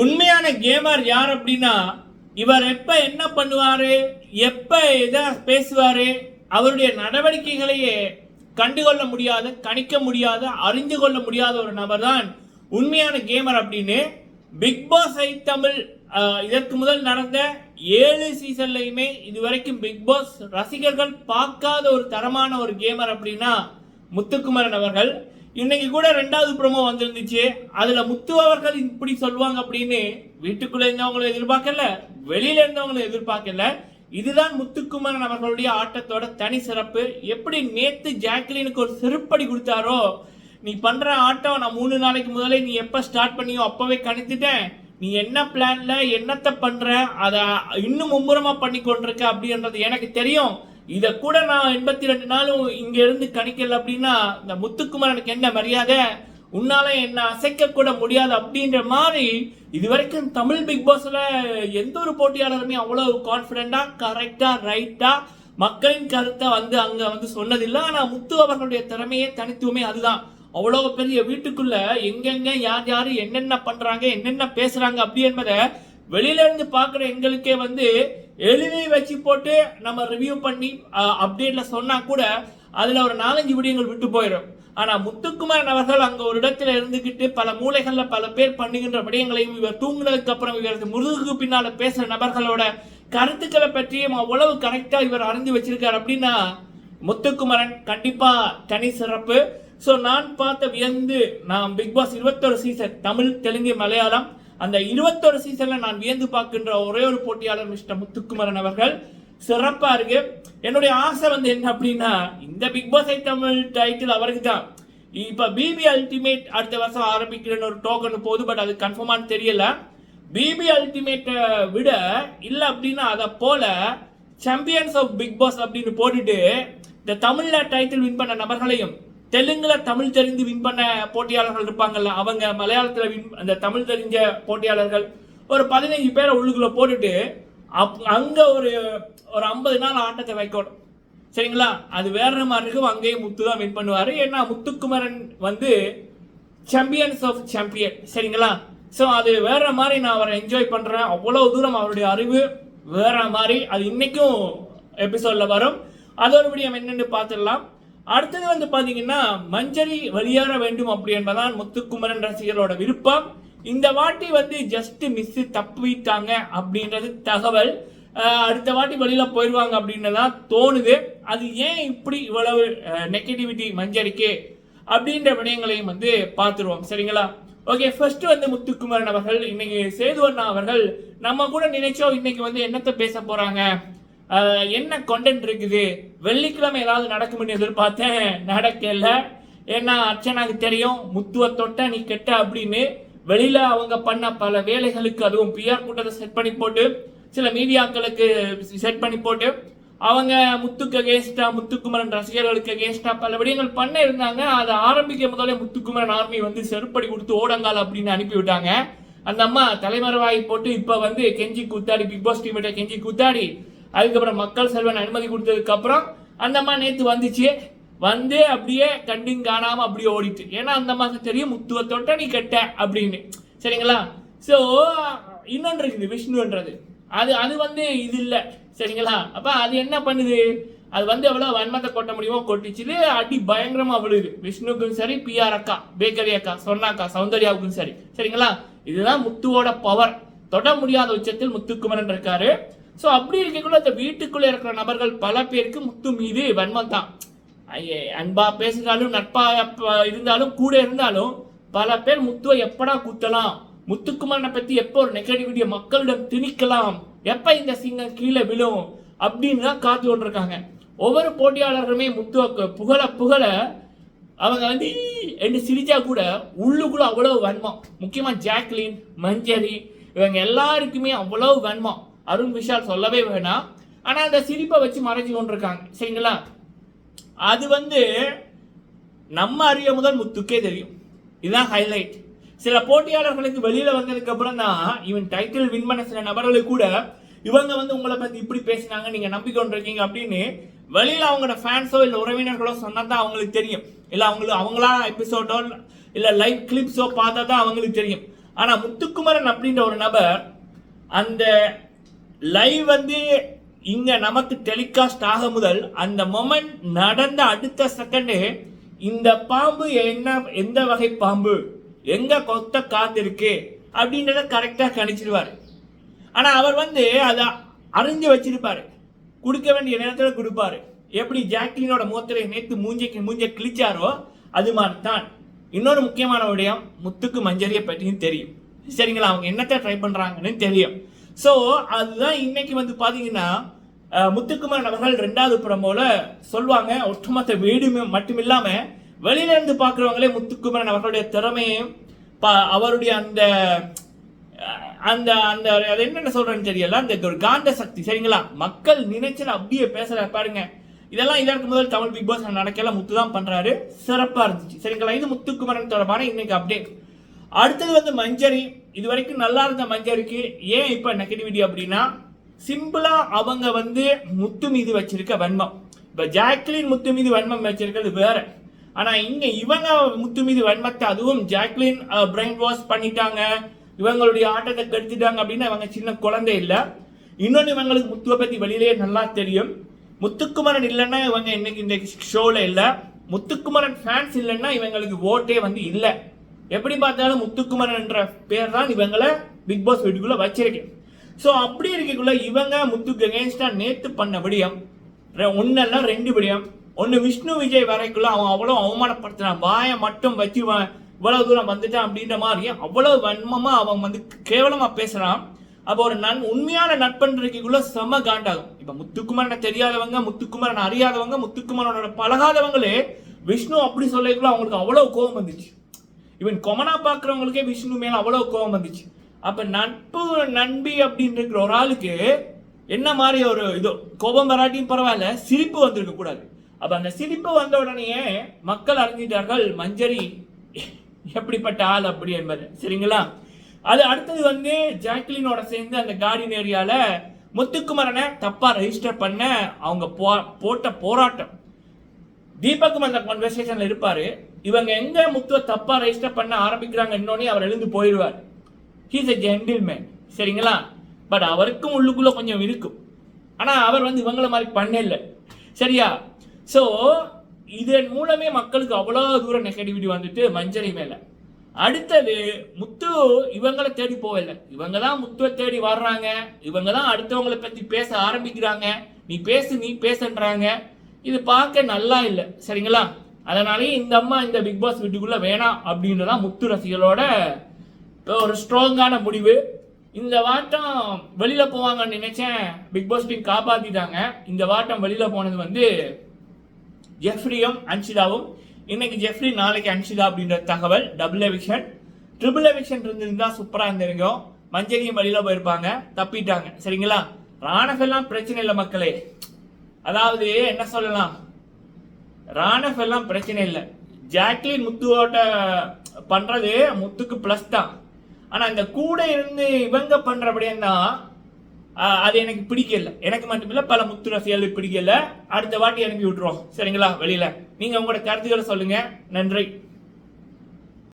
உண்மையான கேமர் யார் அப்படின்னா இவர் எப்ப என்ன பண்ணுவாரு எப்ப எதை பேசுவாரு அவருடைய நடவடிக்கைகளையே கண்டுகொள்ள முடியாத கணிக்க முடியாத அறிந்து கொள்ள முடியாத ஒரு நபர் தான் உண்மையான கேமர் அப்படின்னு பிக் பாஸ் ஐ தமிழ் இதற்கு முதல் நடந்த ஏழு சீசன்லையுமே இதுவரைக்கும் பிக் பாஸ் ரசிகர்கள் பார்க்காத ஒரு தரமான ஒரு கேமர் அப்படின்னா முத்துக்குமரன் அவர்கள். இன்னைக்கு கூட ரெண்டாவது ப்ரோமோ வந்திருந்துச்சு. அதுல முத்து அவர்கள் இப்படி சொல்லுவாங்க அப்படின்னு வீட்டுக்குள்ள இருந்தவங்களும் எதிர்பார்க்கல வெளியில இருந்தவங்களும் எதிர்பார்க்கல. இதுதான் முத்துக்குமரன் அவர்களுடைய ஆட்டத்தோட தனி சிறப்பு. எப்படி நேத்து ஜாக்லினுக்கு ஒரு செருப்படி கொடுத்தாரோ நீ பண்ற ஆட்டம் நான் மூணு நாளைக்கு முதலே நீ எப்ப ஸ்டார்ட் பண்ணியோ அப்பவே கணித்துட்டேன். நீ என்ன பிளான்ல என்னத்தை பண்ற அதை இன்னும் மும்முரமா பண்ணி கொண்டிருக்க அப்படின்றது எனக்கு தெரியும். இதை கூட நான் எண்பத்தி ரெண்டு நாளும் இங்கேருந்து கணிக்கல அப்படின்னா இந்த முத்துக்குமரனுக்கு என்ன மரியாதை? உன்னால என்ன அசைக்க கூட முடியாது அப்படின்ற மாதிரி இதுவரைக்கும் தமிழ் பிக் பாஸ்ல எந்த ஒரு போட்டியாளருமே அவ்வளவு கான்பிடண்டா கரெக்டா ரைட்டா மக்களின் கருத்தை வந்து அங்க வந்து சொன்னதில்லை. ஆனா முத்து அவர்களுடைய திறமையே தனித்துவமே அதுதான். அவ்வளவு பெரிய வீட்டுக்குள்ள எங்கெங்க யார் யார் என்னென்ன பண்றாங்க என்னென்ன பேசுறாங்க அப்படி என்பதை வெளியில இருந்து எங்களுக்கே வந்து எழுதி வச்சு போட்டு நம்ம ரிவ்யூ பண்ணி அப்டேட்ல சொன்னா கூட அதில் ஒரு நாலஞ்சு விடயங்கள் விட்டு போயிடும். ஆனால் முத்துக்குமாரன் அவர்கள் அங்கே ஒரு இடத்துல இருந்துக்கிட்டு பல மூளைகளில் பல பேர் பண்ணுகின்ற விடயங்களையும் இவர் தூங்கினதுக்கப்புறம் இவரது முருகுக்கு பின்னால் பேசுகிற நபர்களோட கருத்துக்களை பற்றியும் அவ்வளவு கரெக்டாக இவர் அறிந்து வச்சிருக்காரு அப்படின்னா முத்துக்குமரன் கண்டிப்பாக தனி சிறப்பு. ஸோ நான் பார்த்த வியந்து நான் பிக் பாஸ் இருபத்தொரு சீசன் தமிழ் தெலுங்கு மலையாளம் அந்த இருபத்தொரு சீசன்ல நான் வியந்து பார்க்கின்ற ஒரே ஒரு போட்டியாளர் மிஸ்டர் முத்துக்குமரன் அவர்கள் சிறப்பா இருக்கு. என்னுடைய ஆசை வந்து என்ன அப்படின்னா இந்த பிக் பாஸ் தமிழ் டைட்டில் அவருக்கு தான் இப்ப பிபி அல்டிமேட் அடுத்த வருஷம் ஆரம்பிக்கிறேன்னு ஒரு டோக்கன் போகுது பட் அது கன்ஃபார்மானு தெரியல. பிபி அல்டிமேட்டை விட இல்ல அப்படின்னா அதை போல சாம்பியன்ஸ் ஆஃப் பிக் பாஸ் அப்படின்னு போட்டுட்டு இந்த தமிழ்ல டைட்டில் வின் பண்ண நபர்களையும் தெலுங்குல தமிழ் தெரிந்து வின் பண்ண போட்டியாளர்கள் இருப்பாங்கல்ல அவங்க மலையாளத்துல வின் அந்த தமிழ் தெரிஞ்ச போட்டியாளர்கள் ஒரு பதினைஞ்சு பேரை உள்ளுக்குள்ள போட்டுட்டு அப் அங்க ஒரு ஒரு ஐம்பது நாள் ஆட்டத்தை வைக்கணும். சரிங்களா? அது வேற மாதிரி இருக்கும் அங்கேயும் முத்து தான் வின் பண்ணுவார். ஏன்னா முத்துக்குமரன் வந்து சாம்பியன்ஸ் ஆஃப் சாம்பியன் சரிங்களா? ஸோ அது வேற மாதிரி நான் அவரை என்ஜாய் பண்ணுறேன் அவ்வளோ தூரம் அவருடைய அறிவு வேற மாதிரி. அது இன்னைக்கும் எபிசோடில் வரும். அதோட விடியம் என்னென்னு பார்த்துடலாம். அடுத்தது வந்து பார்த்தீங்கன்னா மஞ்சரி வெளியேற வேண்டும் அப்படி என்பதான் முத்துக்குமரன் ரசிகர்களோட விருப்பம். இந்த வாட்டி வந்து ஜஸ்ட் மிஸ் தப்பிட்டாங்க அப்படின்றது தகவல். அடுத்த வாட்டி வெளியில போயிடுவாங்க அப்படின்னு தான் தோணுது. அது ஏன் இப்படி இவ்வளவு நெகட்டிவிட்டி மஞ்சரிக்கு அப்படின்ற விடயங்களையும் வந்து பார்த்துருவோம். சரிங்களா? ஓகே ஃபர்ஸ்ட் வந்து முத்துக்குமரன் அவர்கள் இன்னைக்கு சேதுவண்ணா அவர்கள் நம்ம கூட நினைச்சோம் இன்னைக்கு வந்து என்னத்தை பேச போறாங்க? என்ன கண்டென்ட் இருக்குது? வெள்ளிக்கிழமை ஏதாவது நடக்கும்னு எதிர்பார்த்தேன். நடக்கல. ஏன்னா அர்ச்சனாக்கு தெரியும் முத்துவ தொட்ட நீ கெட்ட அப்படின்னு. வெளியில அவங்க பண்ண பல வேலைகளுக்கு அதுவும் பிஆர் கூட்டத்தை செட் பண்ணி போட்டு சில மீடியாக்களுக்கு செட் பண்ணி போட்டு அவங்க முத்துக்கு அகேன்ஸ்டா முத்துக்குமரன் ரசிகர்களுக்கு அகேன்ஸ்டா பல விடயங்கள் பண்ண இருந்தாங்க அதை ஆரம்பிக்க முதலே முத்துக்குமரன் ஆர்மி வந்து செருப்படி கொடுத்து ஓடங்கால் அப்படின்னு அனுப்பிவிட்டாங்க. அந்த அம்மா தலைமறைவாகி போட்டு இப்போ வந்து கெஞ்சி கூத்தாடி பிக் பாஸ் டீம் கெஞ்சி கூத்தாடி அதுக்கப்புறம் மக்கள் செல்வன் அனுமதி கொடுத்ததுக்கு அப்புறம் அந்த அம்மா நேத்து வந்துச்சு. வந்து அப்படியே கண்டிங் காணாம அப்படியே ஓடிட்டு. ஏன்னா அந்த அம்மாவுக்கு தெரியும் முத்துவ தொட்ட நீ கெட்ட அப்படின்னு. சரிங்களா? ஸோ இன்னொன்று இருக்குது விஷ்ணுன்றது. அது அது வந்து இது இல்லை. சரிங்களா? அப்ப அது என்ன பண்ணுது? அது வந்து எவ்வளோ வன்மத்தை கொட்ட முடியுமோ கொட்டிச்சுது அடி பயங்கரமாக விழுது. விஷ்ணுக்கும் சரி பிஆர் அக்கா பேக்கரி அக்கா சொன்னாக்கா சௌந்தர்யாவுக்கும் சரி. சரிங்களா? இதுதான் முத்துவோட பவர் தொட முடியாத உச்சத்தில் முத்துக்குமரன் இருக்காரு. ஸோ அப்படி இருக்கக்குள்ள அந்த வீட்டுக்குள்ளே இருக்கிற நபர்கள் பல பேருக்கு முத்து மீது வன்மம் தான். ஐயே, அன்பா பேசினாலும் நட்பா இருந்தாலும் கூட இருந்தாலும் பல பேர் முத்துவை எப்படா குத்தலாம்? முத்துக்குமாரனை பத்தி எப்போ ஒரு நெகட்டிவிட்டியை மக்களிடம் திணிக்கலாம்? எப்ப இந்த சிங்கம் கீழே விழும்? அப்படின்னு தான் காத்து கொண்டிருக்காங்க. ஒவ்வொரு போட்டியாளருமே முத்துவ புகழ புகழ அவங்க வந்து என்று சிரிச்சா கூட உள்ளுக்குள்ள அவ்வளவு வன்மம். முக்கியமா ஜாக்லின் மஞ்சரி இவங்க எல்லாருக்குமே அவ்வளவு வன்மம். அருண் விஷால் சொல்லவே வேணாம். ஆனால் அந்த சிரிப்பை வச்சு மறைஞ்சு கொண்டிருக்காங்க. சரிங்களா? அது வந்து நம்ம அறிய முதல் முத்துக்கே தெரியும். இதுதான் ஹைலைட் சில போட்டியாளர்களுக்கு வெளியில் வந்ததுக்கு அப்புறம் தான் இவன் டைட்டில் வின் பண்ண சில நபர்களுக்கு கூட இவங்க வந்து உங்களை பற்றி இப்படி பேசினாங்க நீங்கள் நம்பிக்கொண்டிருக்கீங்க அப்படின்னு வெளியில் அவங்களோட ஃபேன்ஸோ இல்லை உறவினர்களோ சொன்னால் தான் அவங்களுக்கு தெரியும். இல்லை அவங்களுக்கு அவங்களா எபிசோடோ இல்லை லைவ் கிளிப்ஸோ பார்த்தா தான் அவங்களுக்கு தெரியும். ஆனால் முத்துக்குமரன் அப்படின்ற ஒரு நபர் அந்த லைவ் வந்து இங்க நமக்கு டெலிகாஸ்ட் ஆக முதல் அந்த மொமெண்ட் நடந்த அடுத்த செகண்டே இந்த பாம்பு என்ன எந்த வகை பாம்பு? எங்க கொத்த காத்து இருக்கு? அப்படின்றத கரெக்டா கணிச்சிருவாரு. ஆனா அவர் வந்து அதை அறிஞ்சு வச்சிருப்பாரு. கொடுக்க வேண்டிய நேரத்தில் கொடுப்பாரு. எப்படி ஜாக்லினோட மூத்தரை நேத்து மூஞ்சைக்கு மூஞ்ச கிழிச்சாரோ அது மாதிரி தான் இன்னொரு முக்கியமான விடயம் முத்துக்கு மஞ்சரியை பற்றியும் தெரியும். சரிங்களா அவங்க என்னத்தை ட்ரை பண்றாங்கன்னு தெரியும். ஸோ அதுதான் இன்னைக்கு வந்து பார்த்தீங்கன்னா முத்துக்குமரன் அவர்கள் ரெண்டாவது புறம்போல சொல்லுவாங்க. ஒட்டுமொத்த வீடுமே மட்டும் இல்லாமல் வெளியில இருந்து பார்க்குறவங்களே முத்துக்குமரன் அவர்களுடைய திறமையும் அவருடைய அந்த அந்த அந்த அது என்னென்ன சொல்றேன்னு தெரியல. அந்த ஒரு காந்த சக்தி சரிங்களா? மக்கள் நினைச்சல அப்படியே பேசுற பாருங்க. இதெல்லாம் இதற்கு முதல் தமிழ் பிக் பாஸ் நடக்கல. முத்து தான் பண்றாரு. சிறப்பா இருந்துச்சு. சரிங்களா? இது முத்துக்குமரன் தொடர்பான இன்னைக்கு அப்டேட் அடுத்தது வந்து மஞ்சரி. இது வரைக்கும் நல்லா இருந்த மஞ்சருக்கு ஏன் இப்போ நெகட்டிவிட்டி அப்படின்னா சிம்பிளாக அவங்க வந்து முத்து மீது வச்சிருக்க வன்மம். இப்போ ஜாக்லின் முத்து மீது வன்மம் வச்சிருக்கிறது வேற. ஆனால் இங்கே இவங்க முத்து மீது வன்மத்தை அதுவும் ஜாக்லின் பிரெயின் வாஷ் பண்ணிட்டாங்க. இவங்களுடைய ஆட்டத்தை கெடுத்துட்டாங்க அப்படின்னா அவங்க சின்ன குழந்தை இல்லை. இன்னொன்று இவங்களுக்கு முத்துவை பற்றி வெளியிலேயே நல்லா தெரியும். முத்துக்குமரன் இல்லைன்னா இவங்க இன்னைக்கு இந்த ஷோவில் இல்லை. முத்துக்குமரன் ஃபேன்ஸ் இல்லைன்னா இவங்களுக்கு ஓட்டே வந்து இல்லை. எப்படி பார்த்தாலும் முத்துக்குமரன் என்ற பேர் தான் இவங்களை பிக் பாஸ் வீட்டுக்குள்ள வச்சிருக்கேன் ஸோ அப்படி இருக்கக்குள்ள இவங்க முத்துக்கு அகேன்ஸ்டா நேத்து பண்ண விடியம் ஒன்னெல்லாம் ரெண்டு விடியம் ஒன்று விஷ்ணு விஜய் வரைக்குள்ள அவன் அவ்வளோ அவமானப்படுத்தினான் வாயை மட்டும் வச்சு இவ்வளவு தூரம் வந்துட்டான் அப்படின்ற மாதிரி அவ்வளோ வன்மமா அவன் வந்து கேவலமா பேசுறான். அப்போ ஒரு நன் உண்மையான நட்பன்றைக்குள்ள செம காண்டாகும். இப்ப முத்துக்குமரனை தெரியாதவங்க முத்துக்குமரன் அறியாதவங்க முத்துக்குமரனோட பழகாதவங்களே விஷ்ணு அப்படி சொல்லக்குள்ள அவங்களுக்கு அவ்வளோ கோபம் வந்துச்சு. இவன் கொமனா பார்க்குறவங்களுக்கே விஷ்ணு மேல அவ்வளோ கோபம் வந்துச்சு. அப்ப நட்பு நண்பி அப்படின்னு இருக்கிற ஒரு ஆளுக்கு என்ன மாதிரி ஒரு இது கோபம் வராட்டியும் பரவாயில்ல சிரிப்பு வந்திருக்க கூடாது. அப்ப அந்த சிரிப்பு வந்த உடனேயே மக்கள் அறிஞ்சிட்டார்கள் மஞ்சரி எப்படிப்பட்ட ஆள் அப்படி என்பது? சரிங்களா? அது அடுத்தது வந்து ஜாக்லினோட சேர்ந்து அந்த கார்டன் ஏரியால முத்துக்குமரனை தப்பா ரெஜிஸ்டர் பண்ண அவங்க போ- போட்ட போராட்டம். தீபக்கும் அந்த கான்வர்சேஷன்ல இருப்பாரு. இவங்க எங்க முத்துவ தப்பா ரெஜிஸ்டர் பண்ண ஆரம்பிக்கிறாங்க இன்னொன்னே அவர் எழுந்து போயிடுவார். ஹீஸ் எ ஜென்டில்மேன் சரிங்களா? பட் அவருக்கும் உள்ளுக்குள்ள கொஞ்சம் இருக்கும். ஆனா அவர் வந்து இவங்கள மாதிரி பண்ணல. சரியா? ஸோ இதன் மூலமே மக்களுக்கு அவ்வளோ தூரம் நெகட்டிவிட்டி வந்துட்டு மஞ்சரி மேலே. அடுத்தது முத்து இவங்களை தேடி போகல. இவங்க தான் முத்துவை தேடி வர்றாங்க. இவங்க தான் அடுத்தவங்களை பற்றி பேச ஆரம்பிக்கிறாங்க. நீ பேசு நீ பேசுன்றாங்க. இது பார்க்க நல்லா இல்லை. சரிங்களா? அதனாலேயே இந்த அம்மா இந்த பிக் பாஸ் வீட்டுக்குள்ளே வேணாம் அப்படின்றதான் முத்து ரசிகளோட ஒரு ஸ்ட்ராங்கான முடிவு. இந்த வாட்டம் வெளியில் போவாங்கன்னு நினைச்சேன். பிக் பாஸ் டீம் காப்பாற்றிட்டாங்க இந்த வாட்டம் வெளியில் போனது வந்து ஜெஃப்ரியும் அன்ஷிதாவும். இன்னைக்கு ஜெஃப்ரி நாளைக்கு அன்ஷிதா அப்படின்ற தகவல். டபுள் எவிக்ஷன் ட்ரிபிள் எவிக்ஷன் இருந்திருந்தா சூப்பராக இருந்திருக்கும் மஞ்சரியும் வெளியில் போயிருப்பாங்க. தப்பிட்டாங்க. சரிங்களா? ராணகெல்லாம் பிரச்சனை இல்லை மக்களே. அதாவது என்ன சொல்லலாம்? ராணஃப் எல்லாம் பிரச்சனை இல்லை. ஜாக்லின் முத்துவோட பண்றது முத்துக்கு ப்ளஸ் தான். ஆனா இந்த கூட இருந்து இவங்க பண்றபடியும் தான் அது எனக்கு பிடிக்கல. எனக்கு மட்டுமில்ல பல முத்து ரசிகர்களுக்கு பிடிக்கல. அடுத்த வாட்டி அனுப்பி விட்டுருவோம். சரிங்களா? வெளியில. நீங்க உங்களோட கருத்துக்களை சொல்லுங்க. நன்றி.